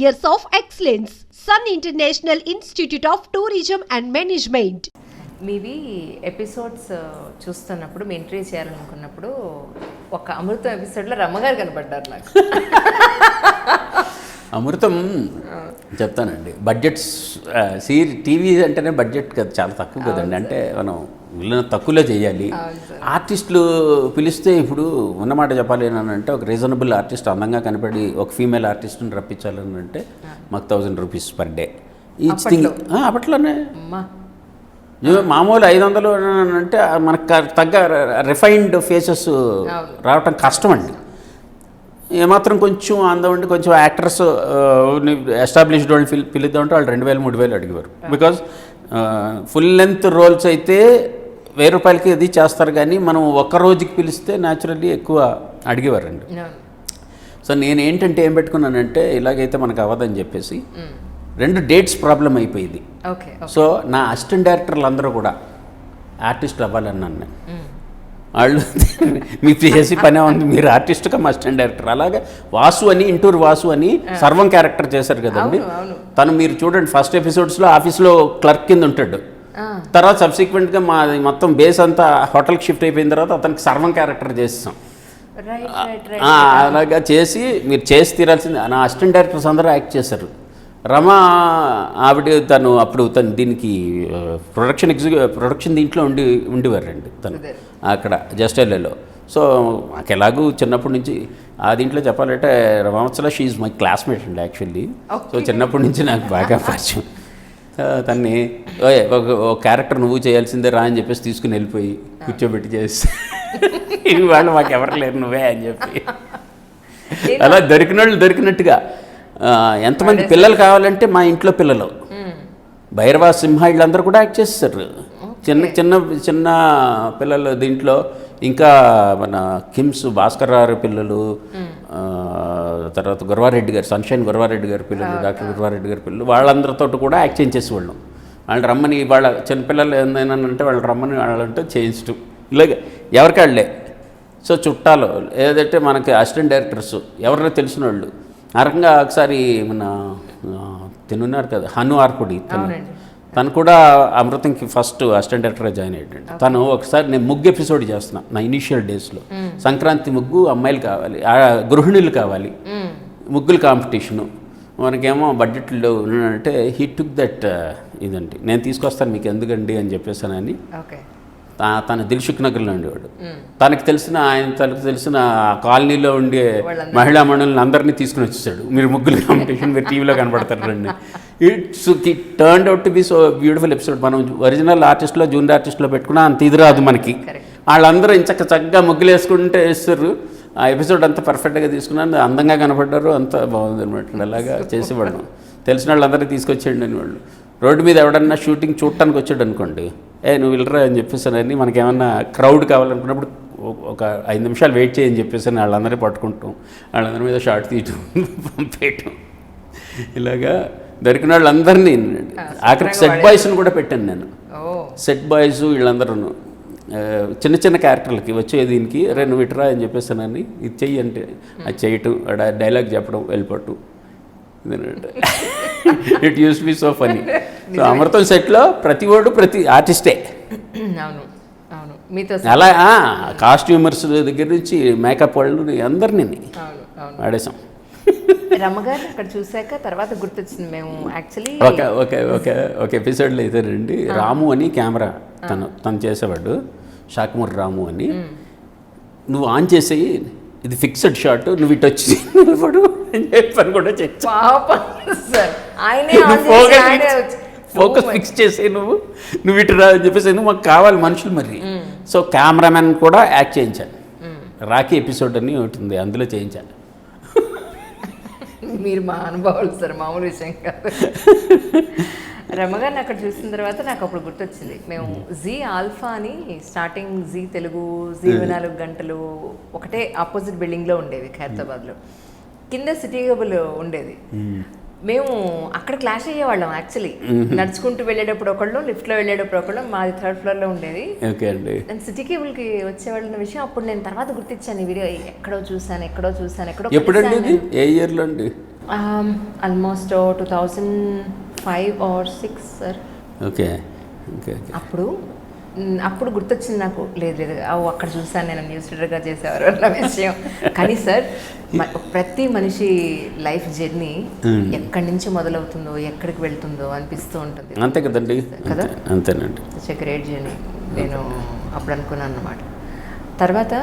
years of excellence. Sun International Institute of Tourism and Management. మీవి episodes చూస్తున్నప్పుడు మీ entry చేయాలనుకున్నప్పుడు ఒక అమృతం ఎపిసోడ్లో రమ్మగారు కనపడ్డారు నాకు అమృతం చెప్తానండి బడ్జెట్స్ సీరీ టీవీ అంటేనే బడ్జెట్ కదా చాలా తక్కువ కదండి అంటే మనం వీళ్ళని తక్కువలో చేయాలి. ఆర్టిస్టులు పిలిస్తే ఇప్పుడు ఉన్నమాట చెప్పాలి అని అంటే ఒక రీజనబుల్ ఆర్టిస్ట్ అందంగా కనపడి ఒక ఫీమేల్ ఆర్టిస్ట్ని రప్పించాలని అంటే మాకు thousand rupees per day. Each thing అప్పట్లోనే. మామూలు ఐదు వందలు అంటే మనకు తగ్గ రిఫైన్డ్ ఫేసెస్ రావటం కష్టం అండి. ఏమాత్రం కొంచెం అందం ఉండి కొంచెం యాక్టర్స్ ఎస్టాబ్లిష్డ్ వాళ్ళు పిలి పిలుద్దామంటే వాళ్ళు రెండు వేలు మూడు వేలు అడిగేవారు. బికాజ్ ఫుల్ లెంత్ రోల్స్ అయితే వెయ్యి రూపాయలకి అది చేస్తారు కానీ మనం ఒక్క రోజుకి పిలిస్తే న్యాచురల్లీ ఎక్కువ అడిగేవారండి. సో నేను ఏంటంటే ఏం పెట్టుకున్నానంటే ఇలాగైతే మనకు అవ్వదని చెప్పేసి రెండు డేట్స్ ప్రాబ్లం అయిపోయింది. ఓకే సో నా అసిస్టెంట్ డైరెక్టర్లు అందరూ కూడా ఆర్టిస్ట్ అవ్వాలన్నాను నేను వాళ్ళు మీ చేసి పనే ఉంది మీరు ఆర్టిస్ట్ కమ్ అసిస్టెంట్ డైరెక్టర్. అలాగే వాసు అని ఇంటూరు వాసు అని సర్వం క్యారెక్టర్ చేశారు కదండి. తను మీరు చూడండి ఫస్ట్ ఎపిసోడ్స్లో ఆఫీస్లో క్లర్క్ కింద ఉంటాడు. తర్వాత సబ్సిక్వెంట్గా మా మొత్తం బేస్ అంతా హోటల్కి షిఫ్ట్ అయిపోయిన తర్వాత అతనికి సర్వం క్యారెక్టర్ చేస్తాం అలాగా చేసి మీరు చేసి తీరాల్సింది. నా అసిస్టెంట్ డైరెక్టర్స్ అందరూ యాక్ట్ చేశారు. రమ ఆవిడ తను అప్పుడు తను దీనికి ప్రొడక్షన్ ఎగ్జిక్యూ ప్రొడక్షన్ దీంట్లో ఉండి ఉండేవారండి తను. అక్కడ జస్టైల్లో సో నాకు ఎలాగూ చిన్నప్పటి నుంచి ఆ దీంట్లో చెప్పాలంటే రమావత్సల షీఈ్ మై క్లాస్మేట్ అండి యాక్చువల్లీ సో చిన్నప్పటి నుంచి నాకు బాగా పరిచయం. తన్ని "ఓయ్, ఒక క్యారెక్టర్ నువ్వు చేయాల్సిందే రా అని చెప్పేసి తీసుకుని వెళ్ళిపోయి కూర్చోబెట్టి చేసి. ఇవి వాళ్ళు మాకు ఎవరు లేరు నువ్వే అని చెప్పి. అలా దొరికిన వాళ్ళు దొరికినట్టుగా ఎంతమంది పిల్లలు కావాలంటే మా ఇంట్లో పిల్లలు. భైరవ సింహ వీళ్ళందరూ కూడా యాక్ట్ చేస్తారు. చిన్న చిన్న చిన్న పిల్లలు దీంట్లో. ఇంకా మన కిమ్స్ భాస్కర్ రావు పిల్లలు తర్వాత గురవారెడ్డి గారు సన్షైన్ గురవారెడ్డి గారి పిల్లలు డాక్టర్ గురవారెడ్డి గారి పిల్లలు వాళ్ళందరితో కూడా యాక్ట్ చేయించేసేవాళ్ళం. వాళ్ళు రమ్మని వాళ్ళ చిన్నపిల్లలు ఏందైనా అంటే వాళ్ళు రమ్మని వాళ్ళంటే చేయించడం ఇలాగ ఎవరికాళ్ళే సో చుట్టాలు ఏదంటే మనకి అసిస్టెంట్ డైరెక్టర్స్ ఎవరైనా తెలిసిన వాళ్ళు. ఆ రకంగా ఒకసారి మన తినున్నారు కదా హను ఆర్పుడి తను. తను కూడా అమృతంకి ఫస్ట్ అసిస్టెంట్ డైరెక్టర్గా జాయిన్ అయ్యాడు తను ఒకసారి నేను ముగ్గు ఎపిసోడ్ చేస్తున్నా నా ఇనిషియల్ డేస్లో. సంక్రాంతి ముగ్గు అమ్మాయిలు కావాలి ఆ, గృహిణులు కావాలి. ముగ్గులు కాంపిటీషను. మనకేమో బడ్జెట్లో అంటే హీ టుక్ దట్ ఇదండి. నేను తీసుకొస్తాను మీకు ఎందుకండి అని చెప్పేసానని. ఓకే. తన దిల్షుక్ నగర్లో ఉండేవాడు. తనకు తెలిసిన ఆయన తనకు తెలిసిన కాలనీలో ఉండే మహిళా మండలిని అందరినీ తీసుకుని వచ్చేసాడు. మీరు ముగ్గులు కాంపిటీషన్ మీరు టీవీలో కనబడతారు రండి. It's it turn out to be so beautiful episode మనం ఒరిజినల్ ఆర్టిస్ట్లో జూనియర్ ఆర్టిస్ట్లో పెట్టుకున్నా అంత ఇది రాదు మనకి. వాళ్ళందరూ ఇంచక్క చక్కగా ముగ్గులు వేసుకుంటే వేస్తారు. ఆ ఎపిసోడ్ అంతా పర్ఫెక్ట్గా తీసుకున్నాను అందంగా కనపడ్డారు. అంత బాగుంది అనమాట అలాగా చేసేవాళ్ళం. తెలిసిన వాళ్ళందరినీ తీసుకొచ్చేయండి అని వాళ్ళు. రోడ్డు మీద ఎవడన్నా షూటింగ్ చూడటానికి వచ్చాడు అనుకోండి ఏ నువ్వు వెళ్ళరా అని చెప్పేసానని మనకేమన్నా క్రౌడ్ కావాలనుకున్నప్పుడు ఒక ఐదు నిమిషాలు వెయిట్ చేయని చెప్పేసి వాళ్ళందరినీ పట్టుకుంటాం వాళ్ళందరి మీద షార్ట్ తీయటం పంపేయటం. ఇలాగా దొరికిన వాళ్ళందరినీ ఆఖరికి సెట్ బాయ్స్ని కూడా పెట్టాను నేను. సెట్ బాయ్స్ వీళ్ళందరూ చిన్న చిన్న క్యారెక్టర్లకి వచ్చే దీనికి రే నువ్వు ఇటురా అని చెప్పేసానని ఇది చెయ్యి అంటే అది చేయటం డైలాగ్ చెప్పడం వెళ్ళిపోవటం. It use be so funny so Amrutham సెట్లో ప్రతి వాడు ప్రతి ఆర్టిస్టే అవును. అవును. మీతో అలా కాస్ట్యూమర్స్ దగ్గర నుంచి మేకప్ వాళ్ళు అందరినీ ఆడేసాం రమ్మగారిని అక్కడ చూశాక తర్వాత గుర్తొచ్చింది మేము యాక్చువల్లీ ఒక ఒక ఒక ఒక ఎపిసోడ్లో అయితే రండి. రాము అని కెమెరా తను తను చేసేవాడు. షాకుమూర్ రాము అని. నువ్వు ఆన్ చేసేయి ఇది ఫిక్స్డ్ షాట్ నువ్వు ఇటు వచ్చి నిలబడు. అని చెప్పని కూడా చెప్పి. పాపం సార్. ఆయనే నువ్వు ఆన్ చేసి ఫోకస్ ఫిక్స్- చేసే నువ్వు. నువ్వు ఇటు రా అని చెప్పేసి నువ్వు మాకు కావాలి మనుషులు మరి. సో కెమెరామెన్ కూడా యాక్ట్ చేయించాను రాఖీ ఎపిసోడ్ అని ఒకటి ఉంది. అందులో చేయించాను మీరు మా అనుభవాలు సార్ మామూలు విషయం కాదు. రమ్మగారిని అక్కడ చూసిన తర్వాత నాకు అప్పుడు గుర్తొచ్చింది. మేము జీ ఆల్ఫా అని స్టార్టింగ్ జీ తెలుగు జీ ఇరవై నాలుగు గంటలు ఒకటే ఆపోజిట్ బిల్డింగ్లో ఉండేవి ఖైరతాబాద్లో. కింద సిటీ కేబుల్ ఉండేది. మేము. అక్కడ క్లాష్ అయ్యేవాళ్ళం యాక్చువల్లీ నడుచుకుంటూ వెళ్ళేటప్పుడు ఒకళ్ళు లిఫ్ట్లో వెళ్ళేటప్పుడు ఒకళ్ళు మాది థర్డ్ ఫ్లోర్లో ఉండేది. ఓకే అండి. నేను సిటీ కేబుల్కి వచ్చేవాళ్ళన్న విషయం అప్పుడు నేను తర్వాత గుర్తించాను ఈ వీడియో. ఎక్కడో చూశాను ఎక్కడో చూశాను ఎక్కడో ఎప్పుడండి ఏ ఇయర్లో అండి? Almost two thousand five or six sir okay. అప్పుడు అప్పుడు గుర్తొచ్చింది నాకు లేదు లేదు అవు అక్కడ చూసాను నేను న్యూస్ రీడర్గా చేసేవారు అన్న విషయం. కానీ సార్ ప్రతి మనిషి లైఫ్ జర్నీ. ఎక్కడి నుంచి మొదలవుతుందో ఎక్కడికి వెళ్తుందో అనిపిస్తూ ఉంటుంది. అంతే కదండి. కదా? అంతే- అంతేనండి. గ్రేట్ జర్నీ నేను అప్పుడు అనుకున్నాను అన్నమాట. తర్వాత